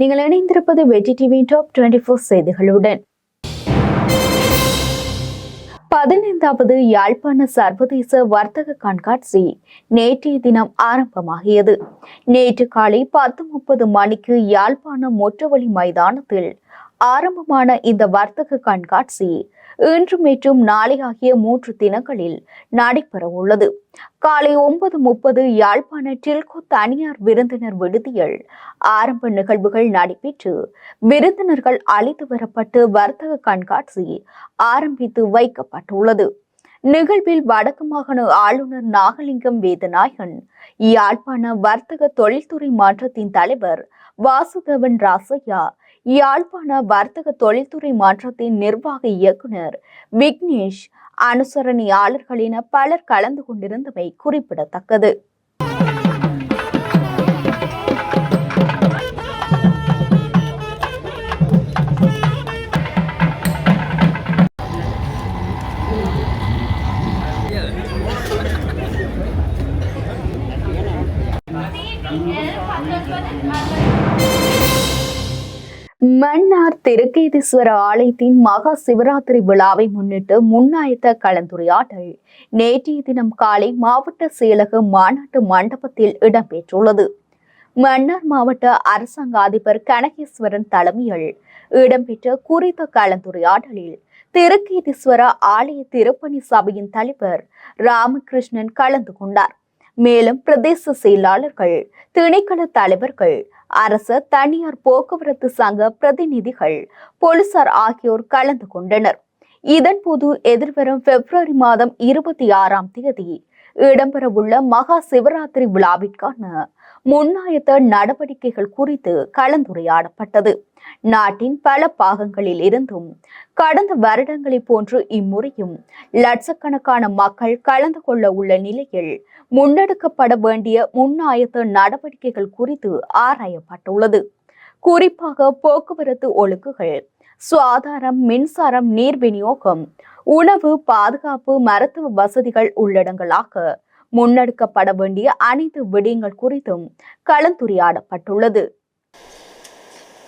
நீங்கள் இணைந்திருப்பது வெற்றி டிவி டாப் டுவெண்டி ஃபோர் செய்திகளுடன். பதினைந்தாவது யாழ்ப்பாண சர்வதேச வர்த்தக கண்காட்சி நேற்றைய தினம் ஆரம்பமாகியது. நேற்று காலை பத்து முப்பது மணிக்கு யாழ்ப்பாணம் மொற்றவழி மைதானத்தில் ஆரம்பமான இந்த வர்த்தக கண்காட்சி இன்று மற்றும் நாளை ஆகிய மூன்று தினங்களில் நடைபெற உள்ளது காலை ஒன்பது முப்பது யாழ்ப்பாண டில்கோ தனியார் விருந்தினர் விடுதியில் ஆரம்ப நிகழ்வுகள் நடைபெற்று விருந்தினர்கள் அழைத்து வரப்பட்டு வர்த்தக கண்காட்சி ஆரம்பித்து வைக்கப்பட்டுள்ளது. நிகழ்வில் வடக்கு மாகாண ஆளுநர் நாகலிங்கம் வேதநாயகன் யாழ்ப்பாண வர்த்தக தொழில்துறை மாற்றத்தின் தலைவர் வாசுதேவன் ராசையா யாழ்ப்பாண வர்த்தக தொழில்துறை மாற்றத்தின் நிர்வாக இயக்குனர் விக்னேஷ் அனுசரணையாளர்கள் என பலர் கலந்து கொண்டிருந்தமை குறிப்பிடத்தக்கது. மன்னார் திருக்கேதீஸ்வர ஆலயத்தின் மகா சிவராத்திரி விழாவை முன்னிட்டு முன்னாயத்த கலந்துரையாடல். நேற்றைய தினம் காலை மாவட்ட செயலக மாநாட்டு மண்டபத்தில் இடம்பெற்றுள்ளது. மன்னார் மாவட்ட அரசாங்க அதிபர் கனகேஸ்வரன் தலைமையில் இடம்பெற்ற குறித்த கலந்துரையாடலில் திருக்கேதீஸ்வர ஆலய திருப்பணி சபையின் தலைவர் ராமகிருஷ்ணன் கலந்து கொண்டார். மேலும் பிரதேச செயலாளர்கள் திணைக்கள தலைவர்கள் அரச தனியார் போக்குவரத்து சங்க பிரதிநிதிகள் போலீசார் ஆகியோர் கலந்து கொண்டனர். இதன்போது எதிர்வரும் பிப்ரவரி மாதம் இருபத்தி ஆறாம் தேதி இடம்பெறவுள்ள மகா சிவராத்திரி விழாவிற்கான முன்னாயத்த நடவடிக்கைகள் குறித்து கலந்துரையாடப்பட்டது. நாட்டின் பல பாகங்களில் இருந்தும் கடந்த வருடங்களைப் போன்று இம்முறையும் லட்சக்கணக்கான மக்கள் கலந்து கொள்ள உள்ள நிலையில் முன்னெடுக்கப்பட வேண்டிய முன்னாயத்த நடவடிக்கைகள் குறித்து ஆராயப்பட்டுள்ளது. குறிப்பாக போக்குவரத்து ஒழுங்குகள் சுகாதாரம் மின்சாரம் நீர் விநியோகம் உணவு பாதுகாப்பு மருத்துவ வசதிகள் உள்ளடங்களாக முன்னெடுக்கப்பட வேண்டிய அனைத்து விடயங்கள் குறித்தும் கலந்துரையாடப்பட்டுள்ளது.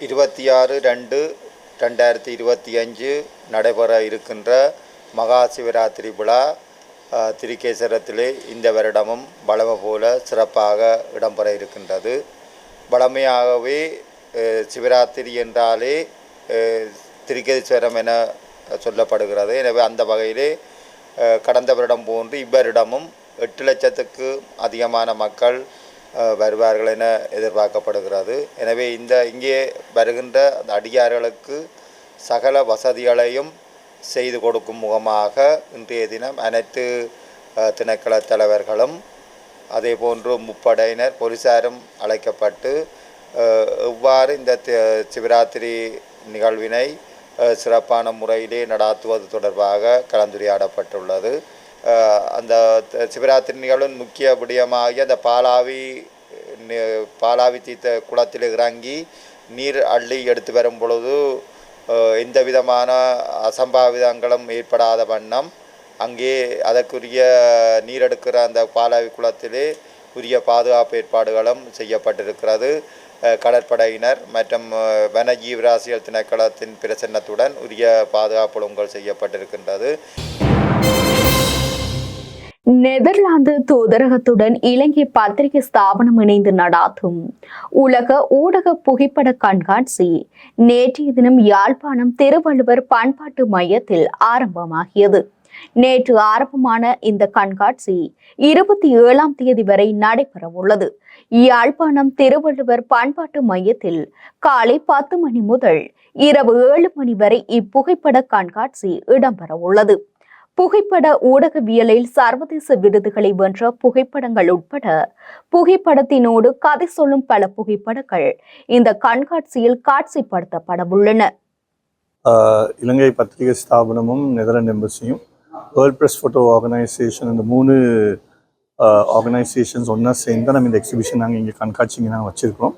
இருபத்தி ஆறு ரெண்டு ரெண்டாயிரத்தி இருபத்தி அஞ்சு நடைபெற இருக்கின்ற மகா சிவராத்திரி விழா திருக்கேசரத்திலே இந்த வருடமும் வளமை போல சிறப்பாக இடம்பெற இருக்கின்றது. வளமையாகவே சிவராத்திரி என்றாலே திருக்கேஸ்வரம் என சொல்லப்படுகிறது. எனவே அந்த வகையிலே கடந்த வருடம் போன்று இவ்வருடமும் எட்டு லட்சத்துக்கு அதிகமான மக்கள் வருவார்கள் என எதிர்பார்க்கப்படுகிறது. எனவே இந்த இங்கே வருகின்ற அந்த அடியார்களுக்கு சகல வசதிகளையும் செய்து கொடுக்கும் முகமாக இன்றைய தினம் அனைத்து திணைக்கள தலைவர்களும் அதே போன்று முப்படையினர் போலீசாரும் அழைக்கப்பட்டு எவ்வாறு இந்த தி- சிவராத்திரி நிகழ்வினை சிறப்பான முறையிலே நடாத்துவது தொடர்பாக கலந்துரையாடப்பட்டுள்ளது. அந்த சிவராத்திரி நிகழ்வின் முக்கிய விடயமாகிய அந்த பாலாவி பாலாவி தீர்த்த குளத்தில் இறங்கி நீர் அள்ளி எடுத்து வரும் பொழுது எந்த விதமான அசம்பாவிதங்களும் ஏற்படாத வண்ணம் அங்கே அதற்குரிய நீர் எடுக்கிற அந்த பாலாவி குளத்திலே உரிய பாதுகாப்பு ஏற்பாடுகளும் செய்யப்பட்டிருக்கிறது. கடற்படையினர் மற்றும் அஹ், வனஜீவராசியல் திணைக்களத்தின் பிரசன்னத்துடன் உரிய பாதுகாப்பு ஒழுங்குகள் செய்யப்பட்டிருக்கின்றது. நெதர்லாந்து தூதரகத்துடன் இலங்கை பத்திரிகை ஸ்தாபனம் இணைந்து நடாத்தும். உலக ஊடக புகைப்பட கண்காட்சி நேற்றைய தினம் யாழ்ப்பாணம் திருவள்ளுவர் பண்பாட்டு மையத்தில் ஆரம்பமாகியது. நேற்று ஆரம்பமான இந்த கண்காட்சி இருபத்தி ஏழாம் தேதி வரை நடைபெற உள்ளது யாழ்ப்பாணம் திருவள்ளுவர் பண்பாட்டு மையத்தில் காலை பத்து மணி முதல் இரவு ஏழு மணி வரை இப்புகைப்பட கண்காட்சி இடம்பெற உள்ளது புகைப்பட ஊடகவியலில் சர்வதேச விருதுகளை வென்ற புகைப்படங்கள் உட்பட புகைப்படத்தினோடு கதை சொல்லும் பல புகைப்படங்கள் இந்த கண்காட்சியில் காட்சிப்படுத்தப்படவுள்ளன. இலங்கை பத்திரிகை ஸ்தாபனமும் நெதர்லாண்ட் எம்பசியும் வேர்ல்ட் ப்ரெஸ் ஃபோட்டோ ஆர்கனைசேஷன் இந்த மூணு ஆர்கனைசேஷன்ஸ் ஒன்றா சேர்ந்து நம்ம இந்த எக்ஸிபிஷன் நாங்கள் இங்கே கண்காட்சிங்க நாங்கள் வச்சுருக்கிறோம்.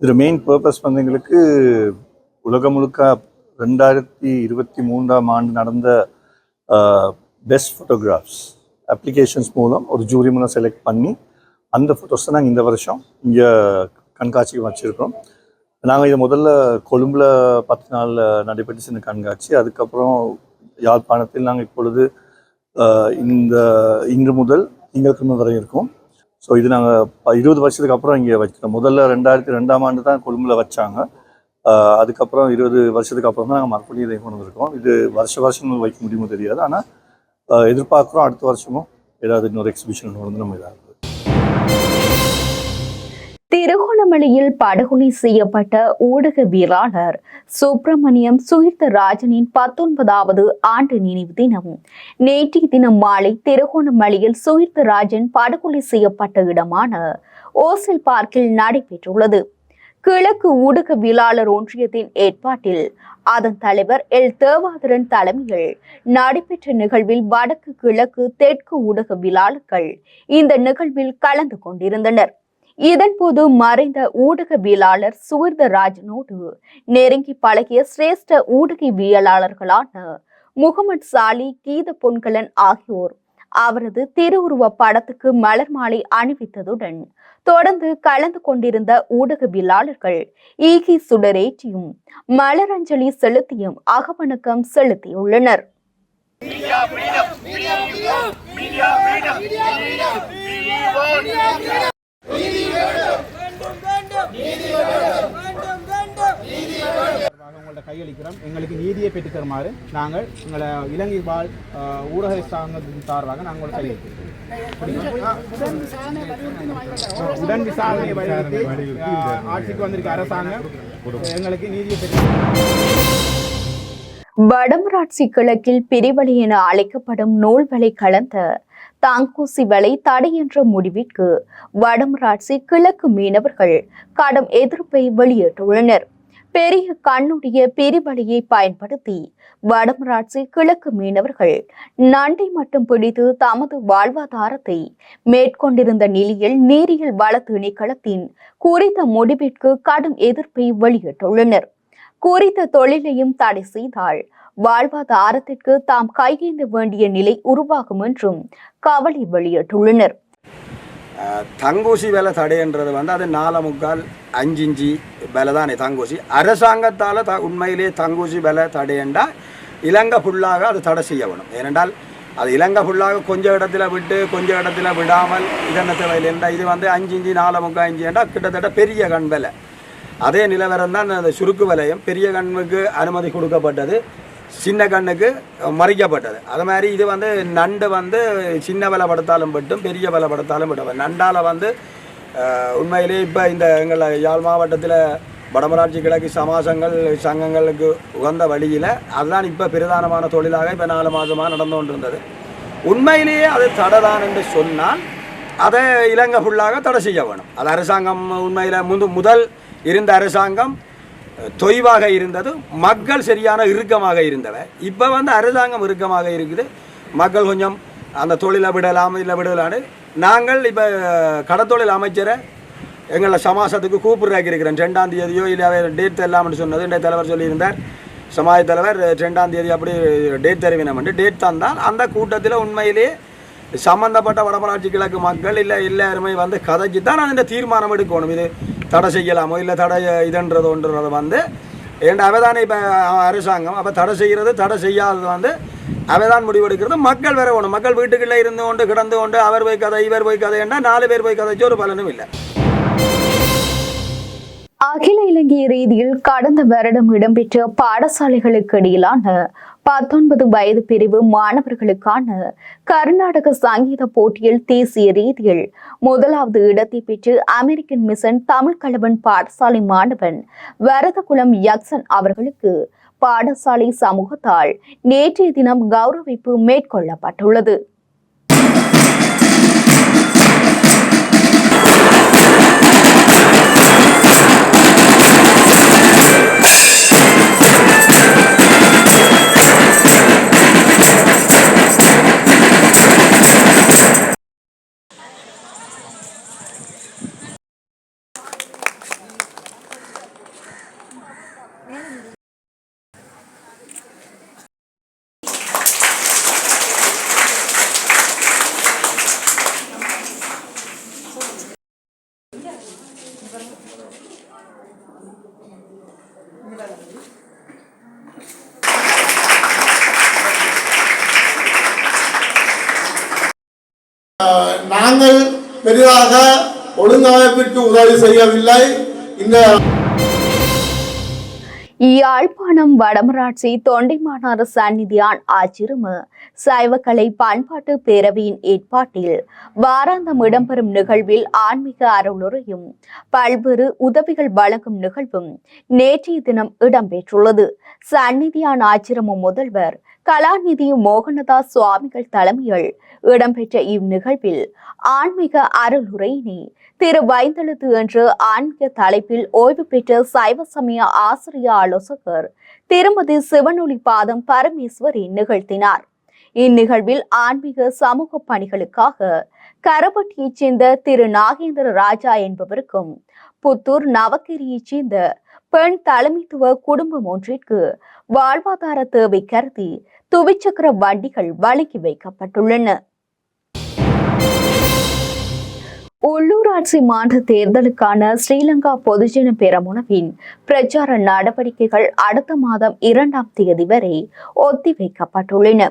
இதில் மெயின் பர்பஸ் வந்து எங்களுக்கு உலகம் முழுக்க ரெண்டாயிரத்தி இருபத்தி மூன்றாம் ஆண்டு நடந்த பெஸ்ட் ஃபோட்டோகிராஃப்ஸ் அப்ளிகேஷன்ஸ் மூலம் ஒரு ஜூரி மூலம் செலக்ட் பண்ணி அந்த ஃபோட்டோஸை நாங்கள் இந்த வருஷம் இங்கே கண்காட்சிக்கு வச்சுருக்கோம் நாங்கள் இது முதல்ல கொழும்பில் பத்து நாள் நடைபெற்று சின்ன கண்காட்சி. அதுக்கப்புறம் யாழ்ப்பாணத்தில் நாங்கள் இப்பொழுது இந்த இன்று முதல் திங்கட்கிழமை வரை இருக்கும். ஸோ இது நாங்கள் இருபது வருஷத்துக்கு அப்புறம் இங்கே வைக்கிறோம். முதல்ல ரெண்டாயிரத்தி ரெண்டாம் ஆண்டு தான் கொழும்பில் வச்சாங்க. அதுக்கப்புறம் இருபது வருஷத்துக்கு அப்புறம் தான் நாங்கள் மறுபடியும் இதை கொண்டு வந்திருக்கோம். இது வருஷ வருஷம் வைக்க முடியுமோ தெரியாது. ஆனால் எதிர்பார்க்குறோம் அடுத்த வருஷமும் ஏதாவது இன்னொரு எக்ஸிபிஷன் வந்து நம்ம இதாக திருகோணமலையில் படுகொலை செய்யப்பட்ட ஊடகவியலாளர் சுப்பிரமணியம் சுயிர்த்த ராஜனின் பத்தொன்பதாவது ஆண்டு நினைவு தினம் நேற்றைய தினம் மாலை திருகோணமலையில் சுயிர்த்த ராஜன் படுகொலை செய்யப்பட்ட இடமான ஓசல் பார்க்கில் நடைபெற்றுள்ளது. கிழக்கு ஊடகவியலாளர் ஒன்றியத்தின் ஏற்பாட்டில் அதன் தலைவர் எல். தேவாதரன் தலைமையில் நடைபெற்ற நிகழ்வில் வடக்கு கிழக்கு தெற்கு ஊடகவியலாளர்கள் இந்த நிகழ்வில் கலந்து கொண்டிருந்தனர். இதன்போது மறைந்த ஊடகவியலாளர் சுகிர்தராஜனோடு நெருங்கி பழகிய சிரேஷ்ட ஊடகவியலாளர்களான முகமது சாலி கீத பொன்கலன் ஆகியோர் அவரது திருவுருவ படத்துக்கு மலர் மாலை அணிவித்ததுடன் தொடர்ந்து கலந்து கொண்டிருந்த ஊடகவியலாளர்கள் ஈகி சுடரேற்றியும் மலரஞ்சலி செலுத்தியும் அகவணக்கம் செலுத்தியுள்ளனர். சார்பாக உங்கள்ட்ட கையளிக்கிறோம். எங்களுக்கு நீதியை பெற்றுத்தருமாறு நாங்கள் எங்களை இலங்கை வாழ் அஹ், ஊடக சாங்கத்தின் சார்பாக நாங்கள் கையளிக்கிறோம். உடன் விசாரணையை வலியுறுத்தி ஆட்சிக்கு வந்திருக்க அரசாங்கம் எங்களுக்கு நீதியை பெற்று வடமராட்சி கிழக்கில் பிரிவழி என அழைக்கப்படும் நூல்வலை கலந்த தாங்கூசி வலை தடை என்ற முடிவிற்கு வடமராட்சி கிழக்கு மீனவர்கள் கடும் எதிர்ப்பை வெளியிட்டுள்ளனர். பெரிய கண்ணுடைய பிரிவழியை பயன்படுத்தி வடமராட்சி கிழக்கு மீனவர்கள் நண்டை மட்டும் பிடித்து தமது வாழ்வாதாரத்தை மேற்கொண்டிருந்த நிலையில் நீரியல் வள திணைக்களத்தின் குறித்த முடிவிற்கு கடும் எதிர்ப்பை வெளியிட்டுள்ளனர். குறித்த தொழிலையும் தடை செய்தால் வாழ்வாதாரத்திற்கு தாம் கையேந்த வேண்டிய நிலை உருவாகும் என்றும் கவலை வெளியிட்டுள்ளனர். தங்கூசி விலை தடைன்றது வந்து அது நாலு முக்கால் அஞ்சு இஞ்சி விலை தானே தங்கூசி. அரசாங்கத்தால் த உண்மையிலே தங்கூசி விலை தடையண்டா இலங்கை ஃபுல்லாக அது தடை செய்ய வேணும். ஏனென்றால் அது இலங்கை ஃபுல்லாக கொஞ்சம் இடத்துல விட்டு கொஞ்சம் இடத்துல விடாமல் இதென்ன தேவையில்லைண்டா இது வந்து அஞ்சு இஞ்சி நாலு முக்கால் இஞ்சிண்டா கிட்டத்தட்ட பெரிய கண் விலை. அதே நிலவரம் தான் அந்த சுருக்கு விலையும். பெரிய கண்ணுக்கு அனுமதி கொடுக்கப்பட்டது. சின்ன கண்ணுக்கு மறைக்கப்பட்டது. அது மாதிரி இது வந்து நண்டு வந்து சின்ன விலை படுத்தாலும் பட்டும் பெரிய விலை படுத்தாலும் பட்டும் நண்டால் வந்து உண்மையிலேயே உண்மையிலே இப்போ இந்த எங்கள் யாழ் மாவட்டத்தில் வடமராட்சி கிழக்கு சமாசங்கள் சங்கங்களுக்கு உகந்த வழியில் அதுதான் இப்போ பிரதானமான தொழிலாக இப்போ நாலு மாதமாக நடந்து கொண்டிருந்தது. உண்மையிலேயே அது தடைதான் என்று சொன்னால் அதை இலங்கை ஃபுல்லாக தடை செய்ய வேணும். அது அரசாங்கம் உண்மையில் முந்து முதல் இருந்த அரசாங்கம் தொய்வாக இருந்தது மக்கள் சரியான இறுக்கமாக இருந்தவை. இப்போ வந்து அரசாங்கம் இறுக்கமாக இருக்குது. மக்கள் கொஞ்சம் அந்த தொழிலை விடலாம் இல்லை விடலான்னு. நாங்கள் இப்போ கடத்தொழில் அமைச்சரை எங்களை சமாசத்துக்கு கூப்பிடுறாக்கி இருக்கிறேன் ரெண்டாம் தேதியோ இல்லை டேட் தரலாம்னு சொன்னது. இந்த தலைவர் சொல்லியிருந்தார். சமாஜ தலைவர் ரெண்டாம் தேதி அப்படி டேட் தருவினம் டேட் தந்தால் அந்த கூட்டத்தில் உண்மையிலேயே சம்பந்தப்பட்ட வடமராட்சி கிழக்கு மக்கள் இல்லை எல்லாருமே வந்து கதைச்சு தான் அந்த தீர்மானம் எடுக்கணும். இது தடை செய்யலாமோ இல்லை தடை இதுன்றதோன்றதை வந்து ஏன்டா அவதானே இப்போ அரசாங்கம் அப்போ தடை செய்கிறது தடை செய்யாதது வந்து அவதான் முடிவெடுக்கிறது. மக்கள் வேற ஒன்று மக்கள் வீட்டுக்குள்ளே இருந்து கொண்டு கிடந்து கொண்டு அவர் போய் கதை இவர் போய் கதைன்னா நாலு பேர் போய் கதைச்சு ஒரு பலனும் இல்லை. அகில இலங்கை ரீதியில் கடந்த வருடம் இடம்பெற்ற பாடசாலைகளுக்கு இடையிலான பத்தொன்பது வயது பிரிவு மாணவர்களுக்கான கர்நாடக சங்கீத போட்டியில் தேசிய ரீதியில் முதலாவது இடத்தை பெற்று அமெரிக்கன் மிஷன் தமிழ் கலவன் பாடசாலை மாணவன் வரதகுலம் யக்சன் அவர்களுக்கு பாடசாலை சமூகத்தால் நேற்றைய தினம் கௌரவிப்பு மேற்கொள்ளப்பட்டுள்ளது. நாங்கள் பெரிதாக ஒழுங்கமைப்பிற்கு உதவி செய்யவில்லை. இந்த யாழ்ப்பாணம் வடமராட்சி தொண்டைமானார் சந்நிதியான் ஆச்சிறும சைவக்கலை பண்பாட்டு பேரவையின் ஏற்பாட்டில் வாராந்தம் இடம்பெறும் நிகழ்வில் ஆன்மீக அருளுரையும் பல்வேறு உதவிகள் வழங்கும் நிகழ்வும் நேற்றைய தினம் இடம்பெற்றுள்ளது. சந்நிதியான் ஆச்சிரம முதல்வர் கலாநிதி மோகனதாஸ் சுவாமிகள் தலைமையில் இடம்பெற்ற இந்நிகழ்வில் ஆன்மீக அருளுரையினை திரு வைந்தெழுத்து என்று ஆன்மீக தலைப்பில் ஓய்வு பெற்ற சைவ சமய ஆசிரிய ஆலோசகர் திருமதி சிவனொளி பாதம் பரமேஸ்வரி நிகழ்த்தினார். இந்நிகழ்வில் ஆன்மீக சமூக பணிகளுக்காக கரபட்டியைச் சேர்ந்த திரு நாகேந்திர ராஜா என்பவருக்கும் புத்தூர் நவக்கிரியைச் சேர்ந்த பெண் தலைமைத்துவ குடும்பம் ஒன்றிற்கு வாழ்வாதார தேவை கருதி துவிச்சக்கர வண்டிகள் வழங்கி வைக்கப்பட்டுள்ளன. உள்ளூராட்சி மாநில தேர்தலுக்கான ஸ்ரீலங்கா பொதுஜன பெரமுனவின் பிரச்சார நடவடிக்கைகள் அடுத்த மாதம் இரண்டாம் தேதி வரை ஒத்திவைக்கப்பட்டுள்ளன.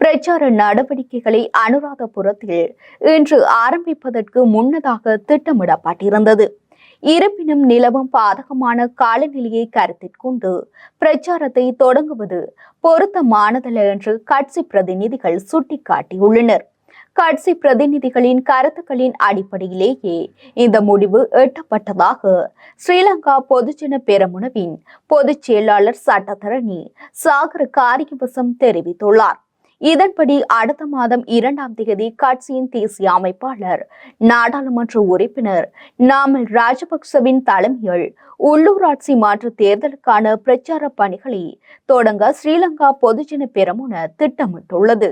பிரச்சார நடவடிக்கைகளை அனுராதபுரத்தில் இன்று ஆரம்பிப்பதற்கு முன்னதாக திட்டமிடப்பட்டிருந்தது. இருப்பினும் நிலவும் பாதகமான காலநிலையை கருத்தில் கொண்டு பிரச்சாரத்தை தொடங்குவது பொருத்தமானதல்ல என்று கட்சி பிரதிநிதிகள் சுட்டிக்காட்டியுள்ளனர். கட்சி பிரதிநிதிகளின் கருத்துக்களின் அடிப்படையிலேயே இந்த முடிவு எட்டப்பட்டதாக ஸ்ரீலங்கா பொதுஜன பெரமுனவின் பொதுச் செயலாளர் சட்டத்தரணி சாகர் காரியவசம் தெரிவித்துள்ளார். இதன்படி அடுத்த மாதம் இரண்டாம் தேதி கட்சியின் தேசிய அமைப்பாளர் நாடாளுமன்ற உறுப்பினர் நாமல் ராஜபக்சவின் தலைமையில் உள்ளூராட்சி மாற்று தேர்தலுக்கான பிரச்சார பணிகளை தொடங்க ஸ்ரீலங்கா பொதுஜன பெரமுன திட்டமிட்டுள்ளது.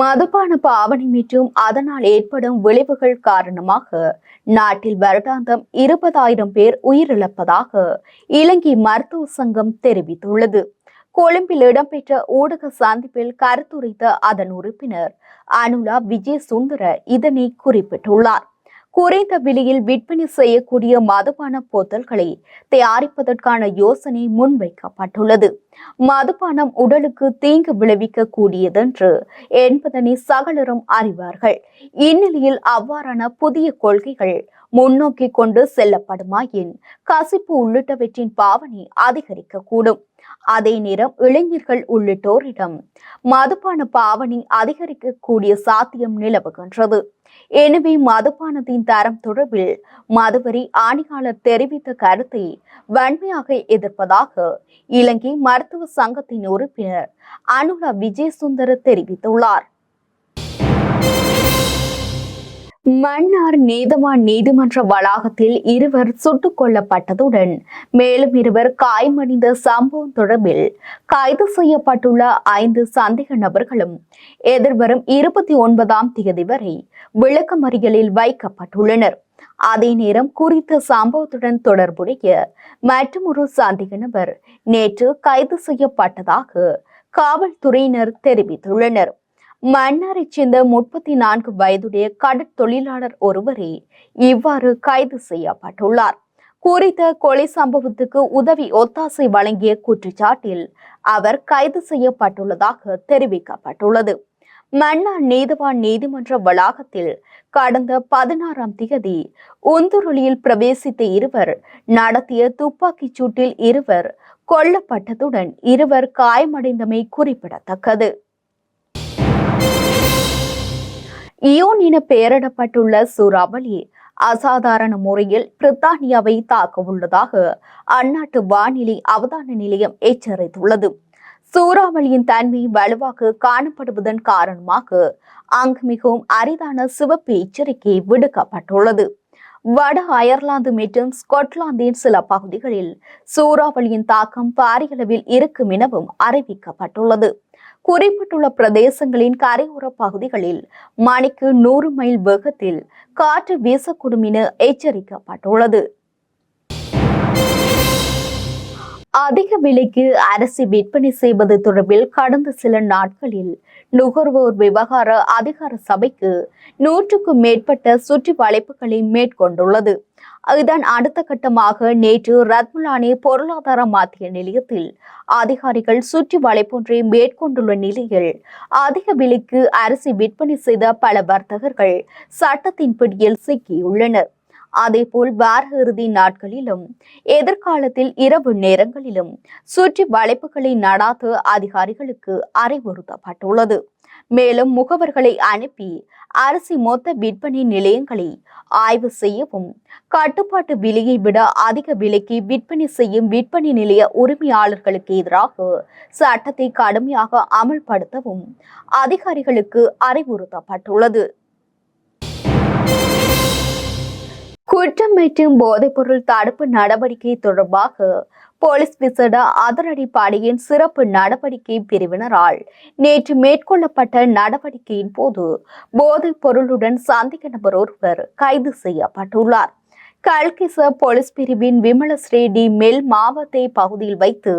மதுபான பாவனை மற்றும் அதனால் ஏற்படும் விளைவுகள் காரணமாக நாட்டில் வருடாந்தம் இருபதாயிரம் பேர் உயிரிழப்பதாக இலங்கை மருத்துவ சங்கம் தெரிவித்துள்ளது. கொழும்பில் இடம்பெற்ற ஊடக சந்திப்பில் கருத்துரைத்த அதன் உறுப்பினர் அனுலா விஜய் சுந்தர இதனை குறிப்பிட்டுள்ளார். குறைந்த விலையில் விற்பனை செய்யக்கூடிய மதுபான போத்தல்களை தயாரிப்பதற்கான யோசனை முன்வைக்கப்பட்டுள்ளது. மதுபானம் உடலுக்கு தீங்கு விளைவிக்க கூடியதென்று என்பதனை சகலரும் அறிவார்கள். இந்நிலையில் அவ்வாறான புதிய கொள்கைகள் முன்னோக்கி கொண்டு செல்லப்படுமாயின் கசிப்பு உள்ளிட்டவற்றின் பாவனை அதிகரிக்கக்கூடும். அதே நேரம் இளைஞர்கள் உள்ளிட்டோரிடம் மதுபான பாவனை அதிகரிக்கக்கூடிய சாத்தியம் நிலவுகின்றது. எனவே மதுபானத்தின் தரம் தொடர்பில் மதுவரி ஆணையாளர் தெரிவித்த கருத்தை வன்மையாக எதிர்ப்பதாக இலங்கை மருத்துவ சங்கத்தின் உறுப்பினர் அனுலா விஜயசுந்தர தெரிவித்துள்ளார். மன்னார் நீதவான் நீதிமன்ற வளாகத்தில் இருவர் சுட்டுக் கொல்லப்பட்டதுடன் மேலும் இருவர் காயமடைந்த சம்பவம் தொடர்பில் கைது செய்யப்பட்டுள்ள ஐந்து சந்தேக நபர்களும் எதிர்வரும் இருபத்தி ஒன்பதாம் தேதி வரை விளக்கமறியலில் வைக்கப்பட்டுள்ளனர். அதே நேரம் குறித்த சம்பவத்துடன் தொடர்புடைய மற்றொரு சந்தேக நபர் நேற்று கைது செய்யப்பட்டதாக காவல்துறையினர் தெரிவித்துள்ளனர். மன்னாரைச் சேர்ந்த முப்பத்தி நான்கு வயதுடைய கடற்தொழிலாளர் ஒருவரே இவ்வாறு கைது செய்யப்பட்டுள்ளார். குறித்த கொலை சம்பவத்துக்கு உதவி ஒத்தாசை வழங்கிய குற்றச்சாட்டில் அவர் கைது செய்யப்பட்டுள்ளதாக தெரிவிக்கப்பட்டுள்ளது. மன்னார் நீதவான் நீதிமன்ற வளாகத்தில் கடந்த பதினாறாம் திகதி உந்துருளியில் பிரவேசித்த இருவர் நடத்திய துப்பாக்கிச் சூட்டில் இருவர் கொல்லப்பட்டதுடன் இருவர் காயமடைந்தமை குறிப்பிடத்தக்கது. இயோன் என பெயரிடப்பட்டுள்ள சூறாவளி அசாதாரண முறையில் பிரித்தானியாவை தாக்க உள்ளதாக அந்நாட்டு வானிலை அவதான நிலையம் எச்சரித்துள்ளது. சூறாவளியின் தன்மை வலுவாக காணப்படுவதன் காரணமாக அங்கு மிகவும் அரிதான சிவப்பு எச்சரிக்கை விடுக்கப்பட்டுள்ளது. வட அயர்லாந்து மற்றும் ஸ்காட்லாந்தின் சில பகுதிகளில் சூறாவளியின் தாக்கம் பாரியளவில் இருக்கும் எனவும் அறிவிக்கப்பட்டுள்ளது. குறிப்பிட்டுள்ள பிரதேசங்களின் கரையோர பகுதிகளில் மணிக்கு நூறு மைல் வேகத்தில் காற்று வீசக்கூடும் என எச்சரிக்கப்பட்டுள்ளது. அதிக விலைக்கு அரிசி விற்பனை செய்வது தொடர்பில் கடந்த சில நாட்களில் நுகர்வோர் விவகார அதிகார சபைக்கு நூற்றுக்கும் மேற்பட்ட சுற்றி வளைப்புகளை மேற்கொண்டுள்ளது. இதன் அடுத்த கட்டமாக நேற்று ரத்முலானி பொருளாதார மத்திய நிலையத்தில் அதிகாரிகள் சுற்றி வளைப்பொன்றை மேற்கொண்டுள்ள நிலையில் அதிக விலைக்கு அரிசி விற்பனை செய்த பல வர்த்தகர்கள் சட்டத்தின் பிடியில் சிக்கியுள்ளனர். அதேபோல் வார இறுதி நாட்களிலும் எதிர்காலத்தில் இரவு நேரங்களிலும் சுற்றி வளைப்புகளை நடாத்த அதிகாரிகளுக்கு அறிவுறுத்தப்பட்டுள்ளது. மேலும் முகவர்களை அனுப்பி அரிசி மொத்த விற்பனை நிலையங்களை ஆய்வு செய்யவும் கட்டுப்பாட்டு விலையை விட அதிக விலைக்கு விற்பனை செய்யும் விற்பனை நிலைய உரிமையாளர்களுக்கு எதிராக சட்டத்தை கடுமையாக அமல்படுத்தவும் அதிகாரிகளுக்கு அறிவுறுத்தப்பட்டுள்ளது. குற்றம் மற்றும் போதைப்பொருள் தடுப்பு நடவடிக்கை தொடர்பாக போலீஸ் விசேட அதிரடிப்படையின் சிறப்பு நடவடிக்கை பிரிவினரால் நேற்று மேற்கொள்ளப்பட்ட நடவடிக்கையின் போது போதைப் பொருளுடன் சந்தேக நபர் ஒருவர் கைது செய்யப்பட்டுள்ளார். கல்கிச போலீஸ் பிரிவின் விமலஸ்ரீ டி மெல் மாவத்தை பகுதியில் வைத்து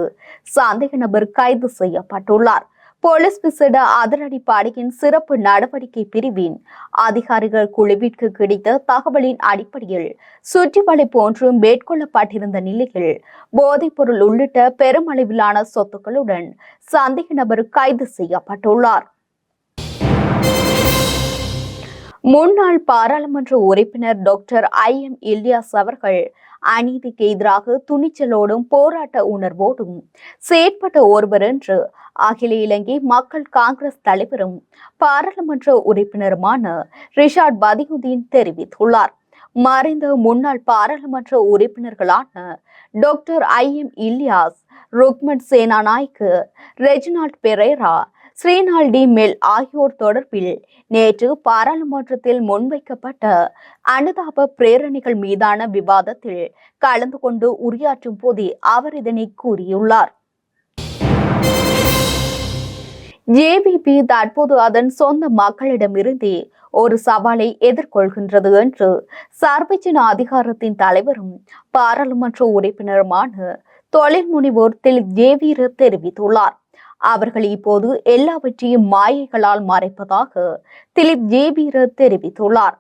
சந்தேக நபர் கைது செய்யப்பட்டுள்ளார். போலீஸ் விசேட அதிரடிப்படையின் சிறப்பு நடவடிக்கை பிரிவின் அதிகாரிகள் குழுவிற்கு கிடைத்த தகவலின் அடிப்படையில் சுற்றிவளை போன்றும் மேற்கொள்ளப்பட்டிருந்த நிலையில் போதைப்பொருள் உள்ளிட்ட பெருமளவிலான சொத்துக்களுடன் சந்தேக நபர் கைது செய்யப்பட்டுள்ளார். முன்னாள் பாராளுமன்ற உறுப்பினர் டாக்டர் ஐ எம் இல்யாஸ் அவர்கள் அநீதிக்கு எதிராக துணிச்சலோடும் போராட்ட உணர்வோடும் செயற்பட்ட ஒருவர் என்று அகில இலங்கை மக்கள் காங்கிரஸ் தலைவரும் பாராளுமன்ற உறுப்பினருமான ரிஷாட் பதியுதீன் தெரிவித்துள்ளார். மறைந்த முன்னாள் பாராளுமன்ற உறுப்பினர்களான doctor I M Ilyas Rukman Senanayake Reginald Perera Srinal de Mel ஆகியோர் தொடர்பில் நேற்று பாராளுமன்றத்தில் முன்வைக்கப்பட்ட அனுதாப பிரேரணைகள் மீதான விவாதத்தில் கலந்து கொண்டு உரையாற்றும் போதே அவர் இதனை கூறியுள்ளார். ஜேபிபி தற்போது அதன் சொந்த மக்களிடமிருந்தே ஒரு சவாலை எதிர்கொள்கின்றது என்று சர்வஜன அதிகாரத்தின் தலைவரும் பாராளுமன்ற உறுப்பினருமான தொழில் முனைவோர் தில் ஜேவீர தெரிவித்துள்ளார். அவர்கள் இப்போது எல்லாவற்றையும் மாயைகளால் மறைப்பதாக திலிப் ஜேபீர தெரிவித்துள்ளார்.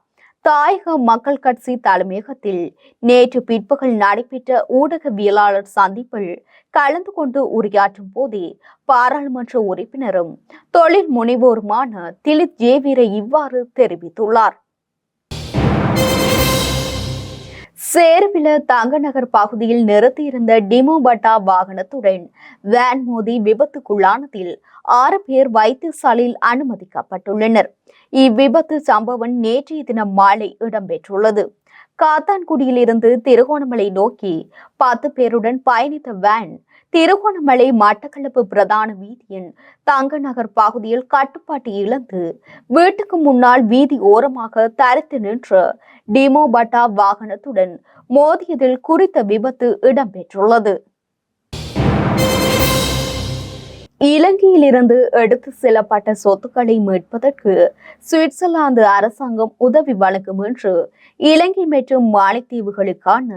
தாயக மக்கள் கட்சி தலைமையகத்தில் நேற்று பிற்பகல் நடைபெற்ற ஊடகவியலாளர் சந்திப்பில் கலந்து கொண்டு உரையாற்றும் போதே பாராளுமன்ற உறுப்பினரும் தொழில் முனைவோருமான திலித் ஜேவீர இவ்வாறு தெரிவித்துள்ளார். சேர்வில தங்கநகர் பகுதியில் நிறுத்தியிருந்த டிமோ பட்டா வாகனத்துடன் வேன் மோதி விபத்துக்குள்ளானதில் ஆறு பேர் வைத்தியசாலையில் அனுமதிக்கப்பட்டுள்ளனர். இவ்விபத்து சம்பவம் நேற்றைய தினம் மாலை இடம்பெற்றுள்ளது. காத்தான்குடியிலிருந்து திருகோணமலை நோக்கி பத்து பேருடன் பயணித்த வேன் திருகோணமலை மட்டக்களப்பு பிரதான வீதியின் தங்கநகர் பகுதியில் கட்டுப்பாட்டு இழந்து வீட்டுக்கு முன்னால் வீதி ஓரமாக தரித்து நின்ற டிமோ பட்டா வாகனத்துடன் மோதியதில் குறித்த விபத்து இடம்பெற்றுள்ளது. இலங்கையிலிருந்து எடுத்து செல்லப்பட்ட சொத்துக்களை மீட்பதற்கு சுவிட்சர்லாந்து அரசாங்கம் உதவி வழங்கும் என்று இலங்கை மற்றும் மாலைத்தீவுகளுக்கான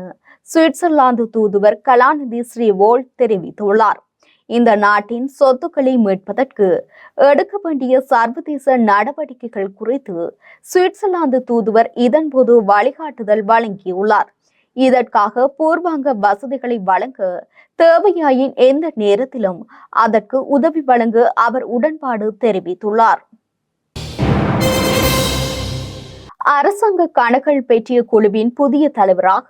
சுவிட்சர்லாந்து தூதுவர் கலாநிதி ஸ்ரீ வோல் தெரிவித்துள்ளார். இந்த நாட்டின் சொத்துக்களை மீட்பதற்கு எடுக்க வேண்டிய சர்வதேச நடவடிக்கைகள் குறித்து சுவிட்சர்லாந்து தூதுவர் இதன்போது வழிகாட்டுதல் வழங்கியுள்ளார். இதற்காக பூர்வாங்க வசதிகளை வழங்க தேவையாயின் எந்த நேரத்திலும் அதற்கு உதவி வழங்க அவர் உடன்பாடு தெரிவித்துள்ளார். அரசாங்க கணக்குகள் பெற்றிய குழுவின் புதிய தலைவராக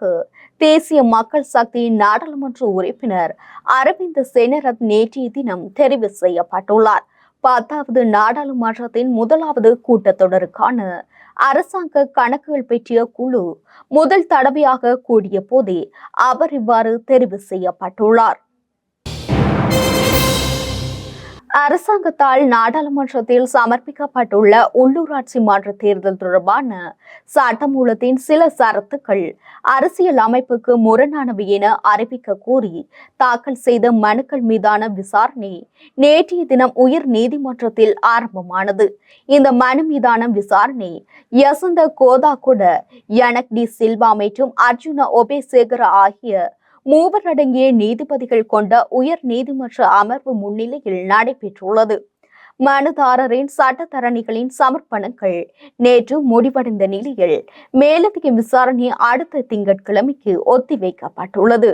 தேசிய மக்கள் சக்தியின் நாடாளுமன்ற உறுப்பினர் அரவிந்த் செனரத் நேற்றைய தினம் தெரிவு செய்யப்பட்டுள்ளார். பத்தாவது நாடாளுமன்றத்தின் முதலாவது கூட்டத்தொடருக்கான அரசாங்க கணக்குகள் பெற்றிய குழு முதல் தடவையாக கூடிய போதே அவர் இவ்வாறு தெரிவு செய்யப்பட்டுள்ளார். அரசாங்கத்தால் நாடாளுமன்றத்தில் சமர்ப்பிக்கப்பட்டுள்ள உள்ளூராட்சி மன்ற தேர்தல் தொடர்பான சட்டமூலத்தின் சில சரத்துக்கள் அரசியல் அமைப்புக்கு முரணானவை என அறிவிக்க கோரி தாக்கல் செய்த மனுக்கள் மீதான விசாரணை நேற்றைய தினம் உயர் நீதிமன்றத்தில் ஆரம்பமானது. இந்த மனு மீதான விசாரணை யசந்த கோதாகுட எனக் டி சில்வா மற்றும் அர்ஜுன ஒபேசேகர ஆகிய மூவர் அடங்கிய நீதிபதிகள் கொண்ட உயர் நீதிமன்ற அமர்வு முன்னிலையில் நடைபெற்றுள்ளது. மனுதாரரின் சட்டத்தரணிகளின் சமர்ப்பணங்கள் நேற்று முடிவடைந்த நிலையில் மேலதிக விசாரணை அடுத்த திங்கட்கிழமைக்கு ஒத்திவைக்கப்பட்டுள்ளது.